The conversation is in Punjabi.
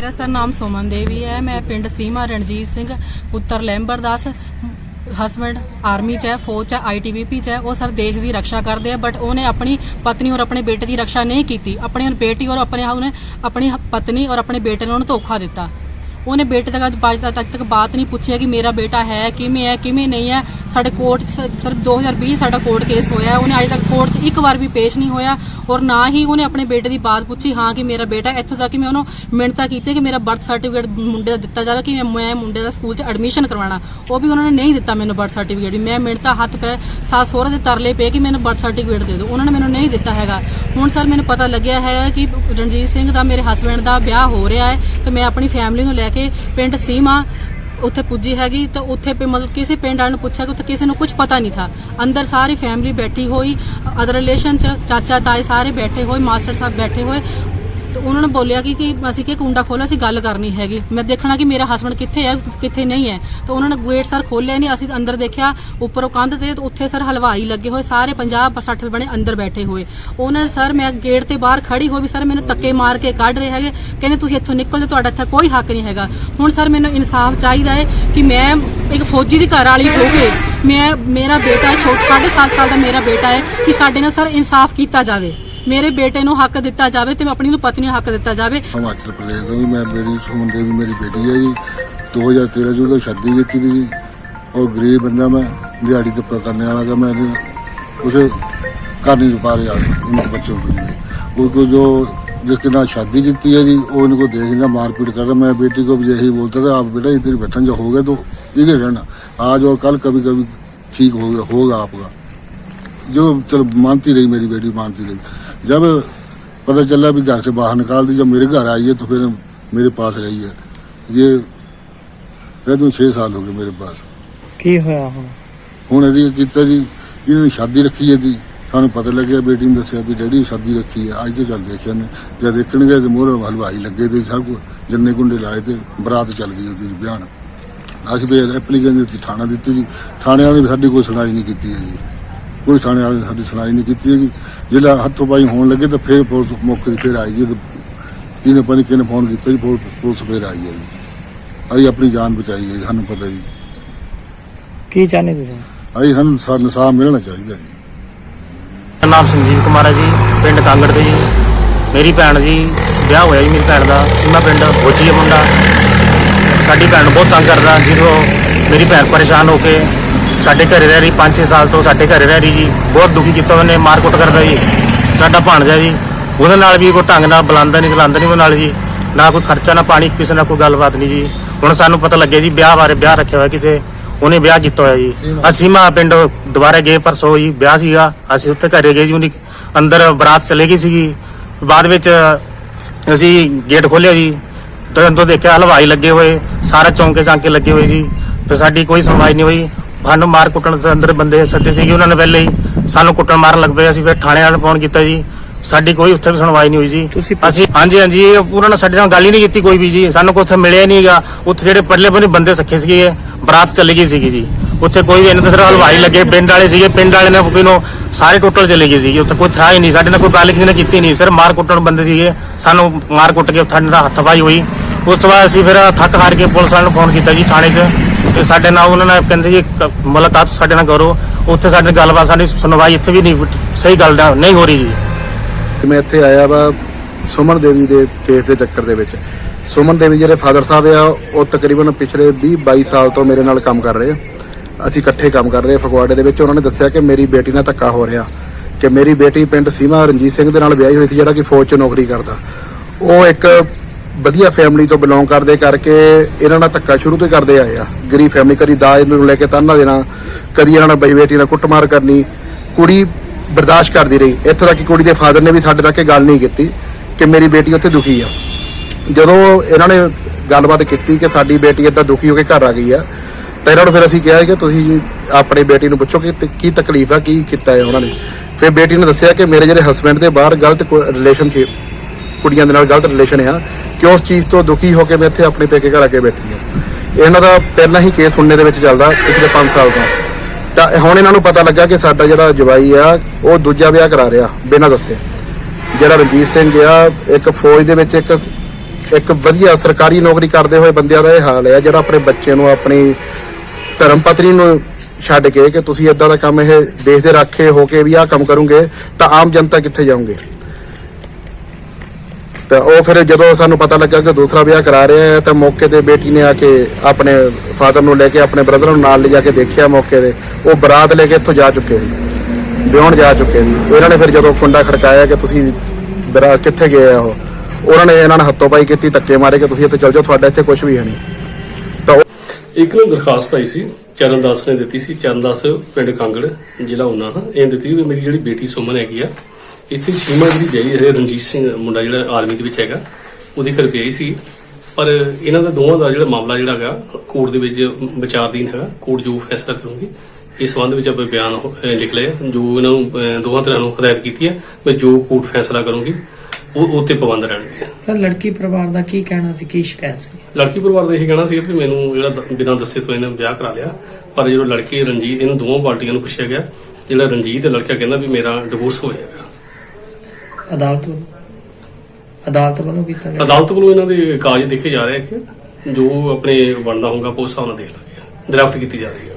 ਮੇਰਾ ਸਰ ਨਾਮ ਸੁਮਨ ਦੇਵੀ ਹੈ। ਮੈਂ ਪਿੰਡ ਸੀਮਾ ਰਣਜੀਤ ਸਿੰਘ, ਪੁੱਤਰ ਲੈਂਬਰਦਾਸ ਹਸਬੰਡ ਆਰਮੀ ਚ ਹੈ, ਫੌਜ ਚ ਹੈ ਆਈਟੀਬੀਪੀ ਚ ਹੈ। ਉਹ ਸਰ ਦੇਸ਼ ਦੀ ਰੱਖਿਆ ਕਰਦੇ ਆ ਬਟ ਉਹਨੇ ਆਪਣੀ ਪਤਨੀ ਔਰ ਆਪਣੇ ਬੇਟੇ ਦੀ ਰੱਖਿਆ ਨਹੀਂ ਕੀਤੀ। ਆਪਣੀ ਬੇਟੀ ਔਰ ਆਪਣੇ ਉਹਨੇ ਆਪਣੀ ਪਤਨੀ ਔਰ ਆਪਣੇ ਬੇਟੇ ਨੂੰ ਉਹਨੂੰ ਧੋਖਾ ਦਿੱਤਾ। ਉਹਨੇ ਬੇਟੇ ਤੱਕ ਅੱਜ ਬਾਜ ਤੱਕ ਤੱਕ ਬਾਤ ਨਹੀਂ ਪੁੱਛਿਆ ਕਿ ਮੇਰਾ ਬੇਟਾ ਹੈ, ਕਿਵੇਂ ਹੈ, ਕਿਵੇਂ ਨਹੀਂ ਹੈ। ਸਾਡੇ ਕੋਰਟ 'ਚ ਸ- ਸਿਰਫ 2020 ਸਾਡਾ ਕੋਰਟ ਕੇਸ ਹੋਇਆ ਉਹਨੇ ਅੱਜ ਤੱਕ ਕੋਰਟ 'ਚ ਇੱਕ ਵਾਰ ਵੀ ਪੇਸ਼ ਨਹੀਂ ਹੋਇਆ ਔਰ ਨਾ ਹੀ ਉਹਨੇ ਆਪਣੇ ਬੇਟੇ ਦੀ ਬਾਤ ਪੁੱਛੀ, ਹਾਂ, ਕਿ ਮੇਰਾ ਬੇਟਾ ਇੱਥੋਂ ਤੱਕ ਕਿ ਮੈਂ ਉਹਨੂੰ ਮਿਹਨਤਾਂ ਕੀਤੀ ਕਿ ਮੇਰਾ ਬਰਥ ਸਰਟੀਫਿਕੇਟ ਮੁੰਡੇ ਦਾ ਦਿੱਤਾ ਜਾਵੇ ਕਿ ਮੈਂ- ਮੈਂ ਮੁੰਡੇ ਦਾ ਸਕੂਲ 'ਚ ਐਡਮਿਸ਼ਨ ਕਰਵਾਉਣਾ। ਉਹ ਵੀ ਉਹਨਾਂ ਨੇ ਨਹੀਂ ਦਿੱਤਾ ਮੈਨੂੰ ਬਰਥ ਸਰਟੀਫਿਕੇਟ ਵੀ। ਮੈਂ ਮਿਹਨਤਾਂ ਹੱਥ ਪੈ ਸੱਸ ਸਹੁਰੇ ਦੇ ਤਰਲੇ ਪਏ ਕਿ ਮੈਨੂੰ ਬਰਥ ਸਰਟੀਫਿਕੇਟ ਦੇ ਦਿਓ। ਉਹਨਾਂ ਨੇ ਮੈਨੂੰ ਨਹੀਂ ਦਿੱਤਾ ਹੈਗਾ। ਹੁਣ ਸਰ ਮੈਨੂੰ ਪਤਾ ਲੱਗਿਆ ਹੈ ਕਿ ਰਣਜੀਤ ਸਿੰਘ ਦਾ, ਮੇਰੇ ਹਸਬੰਡ ਦਾ ਵਿਆਹ ਹੋ ਰਿਹਾ ਹੈ ਤੇ ਮੈਂ ਆਪਣੀ ਫੈਮਿਲੀ ਨੂੰ ਲੈ ਕੇ ਪਿੰਡ ਸੀਮਾ ਉੱਥੇ ਪੁੱਜੀ ਹੈਗੀ ਤਾਂ ਉੱਥੇ ਪੇ ਮਤਲਬ ਕਿਸੇ ਪਿੰਡ ਵਾਲੇ ਨੂੰ ਪੁੱਛਿਆ ਕਿ ਉੱਥੇ ਕਿਸੇ ਨੂੰ ਕੁਝ ਪਤਾ ਨਹੀਂ ਥਾ। ਅੰਦਰ ਸਾਰੀ ਫੈਮਿਲੀ ਬੈਠੀ ਹੋਈ ਅਦਰ ਰਿਲੇਸ਼ਨ ਚ ਚਾਚਾ ਤਾਏ ਸਾਰੇ ਬੈਠੇ ਹੋਏ, ਮਾਸਟਰ ਸਾਹਿਬ ਬੈਠੇ ਹੋਏ। ਤੇ ਉਹਨਾਂ ਨੇ ਬੋਲਿਆ ਕਿ ਕਿ ਅਸੀਂ ਕਿ ਕੁੰਡਾ ਖੋਲ੍ਹਾ ਅਸੀਂ ਗੱਲ ਕਰਨੀ ਹੈਗੀ। ਮੈਂ ਦੇਖਣਾ ਕਿ ਮੇਰਾ ਹਸਬੰਡ ਕਿੱਥੇ ਹੈ, ਕਿੱਥੇ ਨਹੀਂ ਹੈ। ਤਾਂ ਉਹਨਾਂ ਨੇ ਗੇਟ ਸਰ ਖੋਲ੍ਹਿਆ ਨਹੀਂ, ਅਸੀਂ ਅੰਦਰ ਦੇਖਿਆ, ਉੱਪਰੋਂ ਕੰਧ ਤੇ ਤੇ ਉੱਥੇ ਸਰ ਹਲਵਾਈ ਲੱਗੇ ਹੋਏ, ਸਾਰੇ 50 60 ਬਣੇ ਅੰਦਰ ਬੈਠੇ ਹੋਏ। ਉਹਨਾਂ ਨੇ ਸਰ, ਮੈਂ ਗੇਟ ਤੇ ਬਾਹਰ ਖੜੀ ਹੋ ਵੀ ਸਰ ਮੈਨੂੰ ਧੱਕੇ ਮਾਰ ਕੇ ਕੱਢ ਰਹੇ ਹੈਗੇ। ਕਹਿੰਦੇ, ਤੁਸੀਂ ਇੱਥੋਂ ਨਿਕਲ ਜਾਓ ਤੁਹਾਡਾ ਇੱਥੇ ਕੋਈ ਹੱਕ ਨਹੀਂ ਹੈਗਾ। ਹੁਣ ਸਰ ਮੈਨੂੰ ਇਨਸਾਫ ਚਾਹੀਦਾ ਹੈ ਕਿ ਮੈਂ ਇੱਕ ਫੌਜੀ ਦੀ ਘਰ ਵਾਲੀ ਹੋ ਕੇ ਮੈਂ, ਮੇਰਾ ਬੇਟਾ ਹੈ, ਛੋਟਾ 7.5 ਸਾਲ ਦਾ ਮੇਰਾ ਬੇਟਾ ਹੈ, ਕਿ ਸਾਡੇ ਨਾਲ ਸਰ ਇਨਸਾਫ ਕੀਤਾ ਜਾਵੇ। ਮੇਰੇ ਬੇਟੇ ਨੂੰ ਹੱਕ ਦਿੱਤਾ ਜਾਵੇ ਤੇ ਆਪਣੀ ਨੂੰ ਪਤਨੀ ਨੂੰ ਹੱਕ ਦਿੱਤਾ ਜਾਵੇ ਹਿਮਾਚਲ ਪ੍ਰਦੇਸ਼ ਤੋਂ ਵੀ ਮੈਂ ਮੇਰੀ ਸੁਮਨ ਦੇਵੀ ਮੇਰੀ ਬੇਟੀ ਹੈ ਜੀ 2013 ਚ ਉਹਦੀ ਸ਼ਾਦੀ ਕੀਤੀ ਸੀ ਜੀ ਔਰ ਗਰੀਬ ਬੰਦਾ ਮੈਂ ਦਿਹਾੜੀ ਤੇ ਕਰਨੇ ਵਾਲਾ का मैं उसे कर नहीं पा रहा इन बच्चों के लिए उनको जो जिसके नाम शादी जीती है जी वो इनको देखना मारपीट कर रहा मैं बेटी को भी यही बोलता था आप बेटा इधर बैठन जो हो गए तो इधर रहना आज और कल कभी कभी ठीक होगा होगा आपका जो चलो मानती रही मेरी बेटी मानती रही जब पता चला भी घर से बाहर निकाल दी जब मेरे घर आई है तो फिर मेरे पास रही है ये रह दूँ छः साल हो गए मेरे पास ਕੀ ਹੋਇਆ ਹੁਣ ਹੁਣ ਇਹਦੀ ਕੀਤਾ ਜੀ ਇਹਨਾਂ ਨੇ ਸ਼ਾਦੀ ਰੱਖੀ ਹੈ ਜੀ ਸਾਨੂੰ ਪਤਾ ਲੱਗਿਆ ਬੇਟੀ ਨੂੰ ਦੱਸਿਆ ਵੀ ਡੈਡੀ ਸ਼ਾਦੀ ਰੱਖੀ ਹੈ ਅੱਜ ਤੋਂ ਚੱਲ ਦੇਖਿਆ ਨੇ ਜਦ ਦੇਖਣ ਗਏ ਤੇ ਮੋਹਰ ਹਲਵਾਈ ਲੱਗੇ ਤੇ ਸਭ ਕੁਛ ਜੰਨੇ ਗੁੰਡੇ ਲਾਏ ਤੇ ਬਰਾਤ ਚੱਲ ਗਈ ਉਹਦੀ ਬਿਆਨ ਅਸੀਂ ਵੀ ਐਪਲੀਕੇਸ਼ਨ ਦਿੱਤੀ ਥਾਣਾ ਦਿੱਤੀ ਜੀ ਥਾਣੇ ਵਾਲੇ ਵੀ ਸਾਡੀ ਕੋਈ ਸੁਣਾਈ ਨਹੀਂ ਕੀਤੀ ਹੈ ਜੀ ਕੋਈ ਥਾਣੇ ਵਾਲੇ ਨੇ ਸਾਡੀ ਸੁਣਾਈ ਨਹੀਂ ਕੀਤੀ ਹੈਗੀ। ਜਿਹੜਾ ਹੱਥੋਂ ਪਾਈ ਹੋਣ ਲੱਗੇ ਤਾਂ ਫਿਰ ਪੁਲਿਸ ਮੌਕੇ ਤੇ ਫਿਰ ਆਈ ਜੀ ਕਿਹਨੇ ਪਤਾ ਕਿਹਨੇ ਫੋਨ ਕੀਤਾ ਜੀ ਪੁਲਿਸ ਪੁਲਿਸ ਫਿਰ ਆਈ ਹੈ ਜੀ। ਅਸੀਂ ਆਪਣੀ ਜਾਨ ਬਚਾਈ ਹੈ ਜੀ, ਸਾਨੂੰ ਪਤਾ ਜੀ। ਕੀ ਚਾਹੁੰਦੇ ਤੁਸੀਂ? ਅਸੀਂ ਸਾਨੂੰ ਸਾ- ਇਨਸਾਫ਼ ਮਿਲਣਾ ਚਾਹੀਦਾ ਜੀ। ਮੇਰਾ ਨਾਮ ਸੰਜੀਵ ਕੁਮਾਰ ਹੈ ਜੀ ਪਿੰਡ ਕਾਂਗੜ ਦੇ ਜੀ। ਮੇਰੀ ਭੈਣ ਜੀ ਵਿਆਹ ਹੋਇਆ ਜੀ ਮੇਰੀ ਭੈਣ ਦਾ ਸੀਮਾ ਪਿੰਡ ਹੈ ਮੁੰਡਾ। ਸਾਡੀ ਭੈਣ ਬਹੁਤ ਤੰਗ ਕਰਦਾ ਜਦੋਂ ਮੇਰੀ ਭੈਣ ਪਰੇਸ਼ਾਨ ਹੋ ਕੇ ਸਾਡੇ ਘਰੇ ਰਹਿ ਰਹੀ 5-6 ਸਾਲ ਤੋਂ ਸਾਡੇ ਘਰੇ ਰਹਿ ਰਹੀ ਜੀ। ਬਹੁਤ ਦੁਖੀ ਕੀਤਾ ਉਹਨੇ ਮਾਰਕੁੱਟ ਕਰਦਾ ਜੀ। ਸਾਡਾ ਭਾਣਜਾ ਜੀ ਉਹਦੇ ਨਾਲ ਵੀ ਕੋਈ ਢੰਗ ਨਾਲ ਬੁਲਾਉਂਦਾ ਨਹੀਂ ਚਲਾਉਂਦਾ ਨਹੀਂ ਉਹਦੇ ਨਾਲ ਜੀ। ਨਾ ਕੋਈ ਖਰਚਾ ਨਾ ਪਾਣੀ ਕਿਸੇ ਨਾਲ ਕੋਈ ਗੱਲਬਾਤ ਨਹੀਂ ਜੀ। ਹੁਣ ਸਾਨੂੰ ਪਤਾ ਲੱਗਿਆ ਜੀ ਵਿਆਹ ਬਾਰੇ ਵਿਆਹ ਰੱਖਿਆ ਹੋਇਆ ਕਿਤੇ ਉਹਨੇ ਵਿਆਹ ਕੀਤਾ ਹੋਇਆ ਜੀ। ਅਸੀਂ ਮਾ ਪਿੰਡ ਦੁਬਾਰੇ ਗਏ ਪਰਸੋਂ ਜੀ ਵਿਆਹ ਸੀਗਾ। ਅਸੀਂ ਉੱਥੇ ਘਰੇ ਗਏ ਜੀ ਉਹਨੇ ਅੰਦਰ ਬਰਾਤ ਚਲੇ ਗਈ ਸੀਗੀ। ਬਾਅਦ ਵਿੱਚ ਅਸੀਂ ਗੇਟ ਖੋਲ੍ਹਿਆ ਜੀ। ਤੇ ਅੰਦਰ ਦੇਖਿਆ ਹਲਵਾਈ ਲੱਗੇ ਹੋਏ ਸਾਰਾ ਚੌਂਕੇ ਚਾਂਕੇ ਲੱਗੇ ਹੋਏ ਜੀ। ਤੇ ਸਾਡੀ ਕੋਈ ਸੁਣਵਾਈ ਨਹੀਂ ਹੋਈ। ਸਾਨੂੰ ਮਾਰ ਕੁੱਟਣ ਦੇ ਅੰਦਰ ਬੰਦੇ ਸੱਦੇ ਸੀਗੇ ਉਹਨਾਂ ਨੇ ਪਹਿਲੇ ਹੀ ਸਾਨੂੰ ਕੁੱਟਣ ਮਾਰਨ ਲੱਗ ਪਏ ਅਸੀਂ ਫਿਰ ਥਾਣੇ ਵਾਲਿਆਂ ਨੂੰ ਫੋਨ ਕੀਤਾ ਜੀ। ਸਾਡੀ ਕੋਈ ਉੱਥੇ ਵੀ ਸੁਣਵਾਈ ਨਹੀਂ ਹੋਈ ਜੀ। ਤੁਸੀਂ ਅਸੀਂ ਹਾਂਜੀ ਹਾਂਜੀ ਇਹ ਉਹਨਾਂ ਨੇ ਸਾਡੇ ਨਾਲ ਗੱਲ ਹੀ ਨਹੀਂ ਕੀਤੀ ਕੋਈ ਵੀ ਜੀ। ਸਾਨੂੰ ਕੋਈ ਉੱਥੇ ਮਿਲਿਆ ਨਹੀਂਗਾ ਉੱਥੇ ਜਿਹੜੇ ਪਰਲੇ ਬੰਦੇ ਬੰਦੇ ਸੱਖੇ ਸੀਗੇ ਬਰਾਤ ਚਲੀ ਗਈ ਸੀਗੀ ਜੀ। ਉੱਥੇ ਕੋਈ ਵੀ ਇਹਨਾਂ ਦੇ ਸਿਰ ਹਲਵਾਈ ਲੱਗੇ ਪਿੰਡ ਵਾਲੇ ਸੀਗੇ ਪਿੰਡ ਵਾਲੇ ਨੇ ਕੋਈ ਨੂੰ ਸਾਰੇ ਟੋਟਲ ਚਲੇ ਗਏ ਸੀਗੇ। ਉੱਥੇ ਕੋਈ ਥਾ ਹੀ ਨਹੀਂ ਸਾਡੇ ਨਾਲ ਕੋਈ ਗੱਲ ਕਿਸੇ ਨੇ ਕੀਤੀ ਨਹੀਂ। ਸਿਰ ਮਾਰ ਕੁੱਟਣ ਬੰਦੇ ਸੀਗੇ। ਸਾਨੂੰ ਮਾਰ ਕੁੱਟ ਕੇ ਸਾਡੇ ਨਾਲ ਹੱਥਵਾਈ ਹੋਈ। ਉਸ ਤੋਂ ਬਾਅਦ ਅਸੀਂ ਫਿਰ ਥੱਕ ਹਾਰ ਕੇ ਪੁਲਿਸ ਵਾਲਿਆਂ ਨੂੰ ਫੋਨ ਕੀਤਾ ਜੀ ਥਾਣੇ 'ਚ। ਤੇ ਸਾਡੇ ਨਾਲ ਉਹਨਾਂ ਨੇ ਕਹਿੰਦੇ ਜੀ, ਕ- ਮੁਲਾਕਾਤ ਸਾਡੇ ਨਾਲ ਕਰੋ। ਉੱਥੇ ਸਾਡੇ ਨਾਲ ਗੱਲਬਾਤ, ਸਾਡੀ ਸੁਣਵਾਈ ਇੱਥੇ ਵੀ ਨਹੀਂ ਸਹੀ ਗੱਲ ਦਾ ਨਹੀਂ ਹੋ ਰਹੀ ਜੀ। ਕਿ ਮੈਂ ਇੱਥੇ ਆਇਆ ਵਾ ਸੁਮਨ ਦੇਵੀ ਦੇ ਕੇਸ ਦੇ ਚੱਕਰ ਦੇ ਵਿੱਚ। ਸੁਮਨ ਦੇਵੀ ਜਿਹੜੇ ਫਾਦਰ ਸਾਹਿਬ ਆ, ਉਹ ਤਕਰੀਬਨ ਪਿਛਲੇ 20 22 ਸਾਲ ਤੋਂ ਮੇਰੇ ਨਾਲ ਕੰਮ ਕਰ ਰਹੇ ਆ। ਅਸੀਂ ਇਕੱਠੇ ਕੰਮ ਕਰ ਰਹੇ ਆ ਫਗਵਾੜੇ ਦੇ ਵਿੱਚ। ਉਹਨਾਂ ਨੇ ਦੱਸਿਆ ਕਿ ਮੇਰੀ ਬੇਟੀ ਨਾਲ ਧੱਕਾ ਹੋ ਰਿਹਾ। ਕਿ ਮੇਰੀ ਬੇਟੀ ਪਿੰਡ ਸੀਮਾ ਰਣਜੀਤ ਸਿੰਘ ਦੇ ਨਾਲ ਵਿਆਹੀ ਹੋਈ ਸੀ, ਜਿਹੜਾ ਕਿ ਫੌਜ 'ਚ ਨੌਕਰੀ ਕਰਦਾ। ਉਹ ਇੱਕ ਵਧੀਆ ਫੈਮਿਲੀ ਤੋਂ ਬਿਲੋਂਗ ਕਰਦੇ ਕਰਕੇ ਇਹਨਾਂ ਨਾਲ ਧੱਕਾ ਸ਼ੁਰੂ ਤੋਂ ਕਰਦੇ ਆਏ ਆ। ਗਰੀਬ ਫੈਮਿਲੀ ਕਦੀ ਦਾਜ ਨੂੰ ਲੈ ਕੇ ਤਾਨਾ ਦੇਣਾ, ਕਦੀ ਇਹਨਾਂ ਨਾਲ ਬਈ ਬੇਟੀ ਨਾਲ ਕੁੱਟਮਾਰ ਕਰਨੀ, ਕੁੜੀ ਬਰਦਾਸ਼ਤ ਕਰਦੀ ਰਹੀ। ਇੱਥੇ ਤੱਕ ਕਿ ਕੁੜੀ ਦੇ ਫਾਦਰ ਨੇ ਵੀ ਸਾਡੇ ਤੱਕ ਇਹ ਗੱਲ ਨਹੀਂ ਕੀਤੀ ਕਿ ਮੇਰੀ ਬੇਟੀ ਉੱਥੇ ਦੁਖੀ ਆ। ਜਦੋਂ ਇਹਨਾਂ ਨੇ ਗੱਲਬਾਤ ਕੀਤੀ ਕਿ ਸਾਡੀ ਬੇਟੀ ਇੱਦਾਂ ਦੁਖੀ ਹੋ ਕੇ ਘਰ ਆ ਗਈ ਆ, ਤਾਂ ਇਹਨਾਂ ਨੂੰ ਫਿਰ ਅਸੀਂ ਕਿਹਾ ਕਿ ਤੁਸੀਂ ਜੀ ਆਪਣੀ ਬੇਟੀ ਨੂੰ ਪੁੱਛੋ ਕਿ ਕੀ ਤਕਲੀਫ ਆ, ਕੀ ਕੀਤਾ ਹੈ ਉਹਨਾਂ ਨੇ। ਫਿਰ ਬੇਟੀ ਨੇ ਦੱਸਿਆ ਕਿ ਮੇਰੇ ਜਿਹੜੇ ਹਸਬੰਡ ਦੇ ਬਾਹਰ ਗਲਤ ਰਿਲੇਸ਼ਨਸ਼ਿਪ ਕੁੜੀਆਂ ਦੇ ਨਾਲ ਗਲਤ ਰਿਲੇਸ਼ਨ ਆ, ਕਿ ਉਸ ਚੀਜ਼ ਤੋਂ ਦੁਖੀ ਹੋ ਕੇ ਮੈਂ ਇੱਥੇ ਆਪਣੇ ਪੇਕੇ ਘਰ ਆ ਕੇ ਬੈਠੀ ਆ ਇਹਨਾਂ ਦਾ ਪਹਿਲਾਂ ਹੀ ਕੇਸ ਸੁਣਨੇ ਦੇ ਵਿੱਚ ਚੱਲਦਾ, ਪਿਛਲੇ 5 ਸਾਲ ਤੋਂ। ਤਾਂ ਹੁਣ ਇਹਨਾਂ ਨੂੰ ਪਤਾ ਲੱਗਾ ਕਿ ਸਾਡਾ ਜਿਹੜਾ ਜਵਾਈ ਆ, ਉਹ ਦੂਜਾ ਵਿਆਹ ਕਰਾ ਰਿਹਾ, ਬਿਨਾਂ ਦੱਸੇ। ਜਿਹੜਾ ਰਣਜੀਤ ਸਿੰਘ ਆ, ਇੱਕ ਫੌਜ ਦੇ ਵਿੱਚ ਇੱਕ ਇੱਕ ਵਧੀਆ ਸਰਕਾਰੀ ਨੌਕਰੀ ਕਰਦੇ ਹੋਏ ਬੰਦਿਆਂ ਦਾ ਇਹ ਹਾਲ ਹੈ ਜਿਹੜਾ ਆਪਣੇ ਬੱਚੇ ਨੂੰ ਆਪਣੀ ਧਰਮ ਪਤਨੀ ਨੂੰ ਛੱਡ ਕੇ ਕਿ ਤੁਸੀਂ ਇਦਾਂ ਦਾ ਕੰਮ ਇਹ ਦੇਸ਼ ਦੇ ਰਾਖੇ ਹੋ ਕੇ ਵੀ ਆਹ ਕੰਮ ਕਰੋਗੇ, ਤਾਂ ਆਮ ਜਨਤਾ ਕਿੱਥੇ ਜਾਓਗੇ ਤਾਂ ਉਹ ਫਿਰ ਜਦੋਂ ਸਾਨੂੰ ਪਤਾ ਲੱਗਾ ਕਿ ਦੂਸਰਾ ਵਿਆਹ ਕਰਾ ਰਿਹਾ ਹੈ ਤਾਂ ਮੌਕੇ ਤੇ ਬੇਟੀ ਨੇ ਆ ਕੇ ਆਪਣੇ ਫਾਦਰ ਨੂੰ ਲੈ ਕੇ ਆਪਣੇ ਬ੍ਰਦਰ ਨੂੰ ਨਾਲ ਲਿਜਾ ਕੇ ਦੇਖਿਆ ਮੌਕੇ ਤੇ। ਉਹ ਬਰਾਤ ਲੈ ਕੇ ਇੱਥੋਂ ਜਾ ਚੁੱਕੇ ਸੀ, ਵਿਆਹਣ ਜਾ ਚੁੱਕੇ ਸੀ। ਇਹਨਾਂ ਨੇ ਫਿਰ ਜਦੋਂ ਕੁੰਡਾ ਖੜਕਾਇਆ ਕਿ ਤੁਸੀਂ ਬਰਾ ਕਿੱਥੇ ਗਏ ਆ ਉਹ, ਉਹਨਾਂ ਨੇ ਇਹਨਾਂ ਨੇ ਹੱਥੋਂ ਪਾਈ ਕੀਤੀ, ਧੱਕੇ ਮਾਰੇ ਕਿ ਤੁਸੀਂ ਇੱਥੇ ਚਲ ਜਾਓ, ਤੁਹਾਡਾ ਇੱਥੇ ਕੁਝ ਵੀ ਹੈ ਨਹੀਂ। ਤਾਂ ਇੱਕ ਨੂੰ ਦਰਖਾਸਤ ਆਈ ਸੀ ਚਰਨ ਦਾਸ ਨੇ ਦਿੱਤੀ ਸੀ ਚਰਨ ਦਾਸ ਪਿੰਡ ਕਾਂਗੜ, ਜ਼ਿਲ੍ਹਾ ਉਨਾ ਇਹ ਦਿੱਤੀ ਵੀ ਮੇਰੀ ਜਿਹੜੀ ਬੇਟੀ ਸੁਮਨ ਹੈਗੀ ਆ ਇੱਥੇ ਸੀਮਾ ਜਿਹੜੀ ਵਿਆਹੀ ਹੈ ਰਣਜੀਤ ਸਿੰਘ ਮੁੰਡਾ ਜਿਹੜਾ ਆਰਮੀ ਦੇ ਵਿੱਚ ਹੈਗਾ ਉਹਦੇ ਘਰ ਵਿਆਹੀ ਸੀ। ਪਰ ਇਹਨਾਂ ਦਾ ਦੋਵਾਂ ਦਾ ਜਿਹੜਾ ਮਾਮਲਾ ਜਿਹੜਾ ਹੈਗਾ ਕੋਰਟ ਦੇ ਵਿੱਚ ਵਿਚਾਰਧੀਨ ਹੈਗਾ ਕੋਰਟ ਜੋ ਫੈਸਲਾ ਕਰੂਗੀ ਇਸ ਸੰਬੰਧ ਵਿੱਚ ਆਪਾਂ ਬਿਆਨ ਲਿਖ ਲਿਆ। ਜੋ ਇਹਨਾਂ ਨੂੰ ਦੋਵਾਂ ਤਰ੍ਹਾਂ ਨੂੰ ਹਦਾਇਤ ਕੀਤੀ ਹੈ ਵੀ ਜੋ ਕੋਰਟ ਫੈਸਲਾ ਕਰੂਗੀ ਉਹ ਉੱਤੇ ਪਾਬੰਦ ਰਹਿਣਗੇ ਸਰ ਲੜਕੀ ਪਰਿਵਾਰ ਦਾ ਕੀ ਕਹਿਣਾ ਸੀ ਕੀ ਸ਼ਿਕਾਇਤ ਸੀ? ਲੜਕੀ ਪਰਿਵਾਰ ਦਾ ਇਹ ਕਹਿਣਾ ਸੀ ਕਿ ਮੈਨੂੰ ਜਿਹੜਾ ਬਿਨਾਂ ਦੱਸੇ ਤੋਂ ਇਹਨੇ ਵਿਆਹ ਕਰਾ ਲਿਆ। ਪਰ ਜਦੋਂ ਲੜਕੀ ਰਣਜੀਤ ਇਹਨੂੰ ਦੋਵਾਂ ਪਾਰਟੀਆਂ ਨੂੰ ਪੁੱਛਿਆ ਗਿਆ ਜਿਹੜਾ ਰਣਜੀਤ ਲੜਕਾ ਕਹਿੰਦਾ ਵੀ ਮੇਰਾ ਡਿਵੋਰਸ ਹੋ ਜਾਏਗਾ ਅਦਾਲਤ ਵੱਲੋਂ। ਅਦਾਲਤ ਵੱਲੋਂ ਕੀਤਾ ਗਿਆ। ਅਦਾਲਤ ਵੱਲੋਂ ਇਹਨਾਂ ਦੇ ਕਾਜ ਦੇਖੇ ਜਾ ਰਹੇ ਕਿ ਜੋ ਆਪਣੇ ਬਣਦਾ ਹੋਊਗਾ ਉਸ ਹਿਸਾਬ ਨਾਲ ਦੇਖ ਲਾਂਗੇ। ਦਰਖਤ ਕੀਤੀ ਜਾ ਰਹੀ ਹੈ।